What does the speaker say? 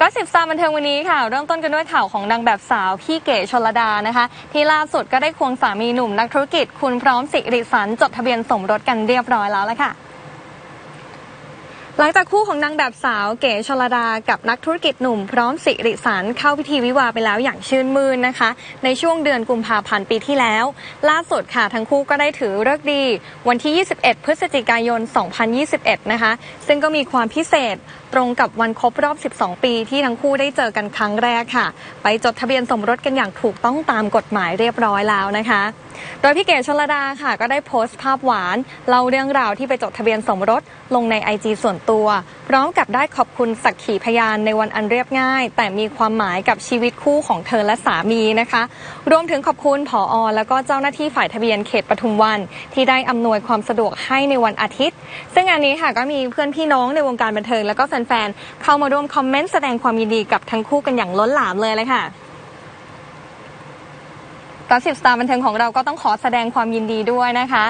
ก็สิบสามบันเทิงวันนี้ค่ะ เริ่มต้นกันด้วยข่าวของนางแบบสาวพี่เก๋ชลดานะคะ ที่ล่าสุดก็ได้ควงสามีหนุ่มนักธุรกิจ คุณพร้อมสิริสันจดทะเบียนสมรสกันเรียบร้อยแล้วละค่ะ หลังจากคู่ของนางแบบสาวเก๋ชลดากับนักธุรกิจหนุ่ม พร้อมสิริสันเข้าพิธีวิวาไปแล้วอย่างชื่นมื่นนะคะ ในช่วงเดือนกุมภาพันธ์ปีที่แล้ว ล่าสุดค่ะ ทั้งคู่ก็ได้ถือเลิกดี วันที่ 21 พฤศจิกายน 2021 นะคะ ซึ่งก็มีความพิเศษตรงกับวันครบรอบ 12 ปีที่ทั้งคู่ได้เจอกันครั้งแรกค่ะ ไปจดทะเบียนสมรสกันอย่างถูกต้องตามกฎหมายเรียบร้อยแล้วนะคะ โดยพี่เก๋ชลดาค่ะ ก็ได้โพสต์ภาพหวานเล่าเรื่องราวที่ไปจดทะเบียนสมรสลงในไอจีส่วนตัว พร้อมกับได้ขอบคุณสักขีพยานในวันอันเรียบง่าย แต่มีความหมายกับชีวิตคู่ของเธอและสามีนะคะ รวมถึงขอบคุณผออแล้วก็เจ้าหน้าที่ฝ่ายทะเบียนเขตปทุมวัน ที่ได้อำนวยความสะดวกให้ในวันอาทิตย์ ซึ่งงานนี้ค่ะก็มีเพื่อนพี่น้องในวงการบันเทิงแล้วก็แฟนๆเข้ามาร่วมคอมเมนต์แสดงความยินดีกับทั้งคู่กันอย่างล้นหลามเลยเลยค่ะ ตอนสิบสตาร์บันเทิงของเราก็ต้องขอแสดงความยินดีด้วยนะคะ